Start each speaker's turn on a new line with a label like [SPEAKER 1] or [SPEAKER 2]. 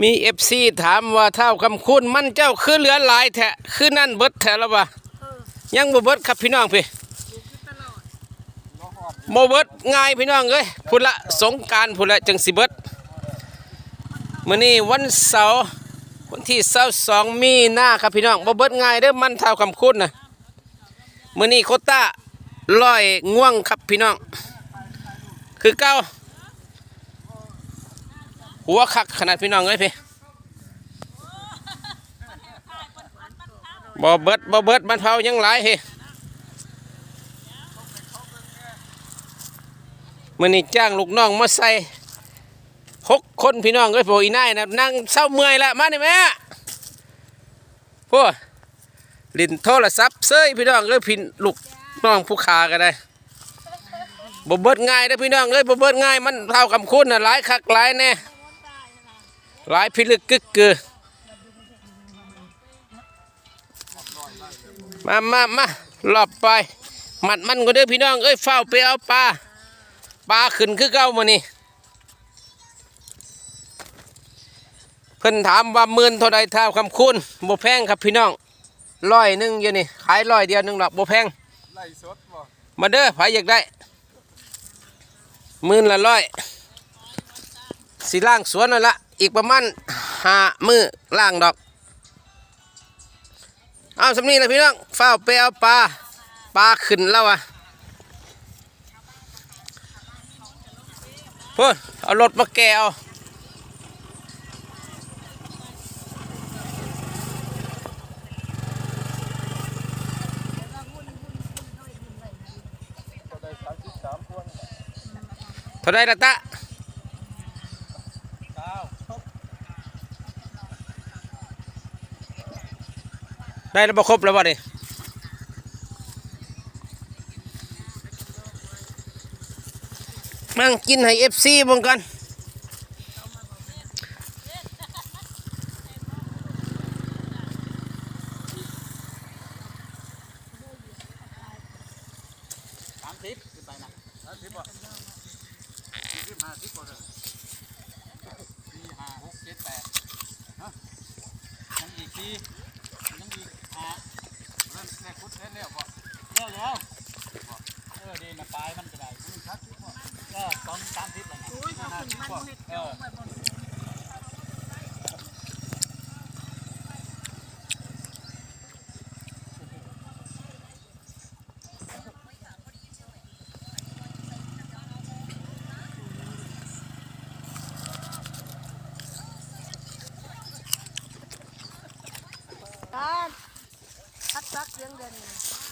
[SPEAKER 1] มีเอฟซีถามว่าเท่าคำคุณมันเจ้าคือเหลือหลายแท้คือนั่นเบิดแท้แล้ววะยังบ่เบิดครับพี่น้องพี่บ่เบิดง่ายพี่น้องเอ้ยพุ่นละสงกรารพุ่นละจังสิเบิดมื้อนี้วันเสาร์วันที่22มีนาครับพี่น้องบ่เบิดง่ายเด้อมันเท่าคำคุณน่ะมื้อนี้โควต้าร้อยง่วงครับพี่น้อง คือเก้า หัวคักขนาดพี่น้องเอ้ยพี่บ่เบิดบ่เบิดมันเผายังหลายเฮ้มื่อนี้จ้างลูกน้องมาใส่หกคนพี่น้องเอ้ยโผอีนายนะนั่งเศร้าเมื่อยละมานี่แม่พวกลินโทรศัพท์เซยพี่น้องเอ้ยพี่ลูกน้องผู้ขาก็ได้บ่เบิดง่ายเด้อพี่น้องเอ้ยบ่เบิดง่ายมันเท่ากับคุณน่ะหลายคักหลายแน่ หลายพิลึกกึกกือมามามาหลอบไปมัดมันก็เด้อพี่น้องเอ้ยเฝ้าไปเอาปลาปลาขึ้นคือเก่ามื้อนี้เพิ่นถามว่าหมื่นเท่าใดเท่าคำคุณบ่แพงครับพี่น้องร้อยหนึงอยู่นี่ขายร้อยเดียวหนึงดอกบ่แพง
[SPEAKER 2] ไล่สดบ่
[SPEAKER 1] มาเด้อไผอยากได้หมื่นละร้อย สีล่างสวนนั่นละอีกประมาณห้ามือล่างดอก เอาสำนีนะพี่น้องเฝ้าไปเอาปลาปลาขึ้นแล้วอะพูดเอารถมาแกเอา
[SPEAKER 2] ก็ได้สามสิบสามพว
[SPEAKER 1] เท่าไรละตะ
[SPEAKER 2] เก้า
[SPEAKER 1] ได้แล้วครบแล้วบ่ดิมั่งกินให้เอฟซีบ่งกัน
[SPEAKER 2] สามสิบขึ้นไปนะสามสิบบ่สี่สิบห้าสิบบ่ สี่ห้าหกเจ็ดแปดฮะยังอีกทียังอีกห้าเริ่มแม่คุดเล่นแล้วบ่เร็วแล้วเออดีนะปลายมันก็ได้มันชัดสิบบ่เออสองสามทิศแล้วนะห้าสิบบ่เออ
[SPEAKER 3] การ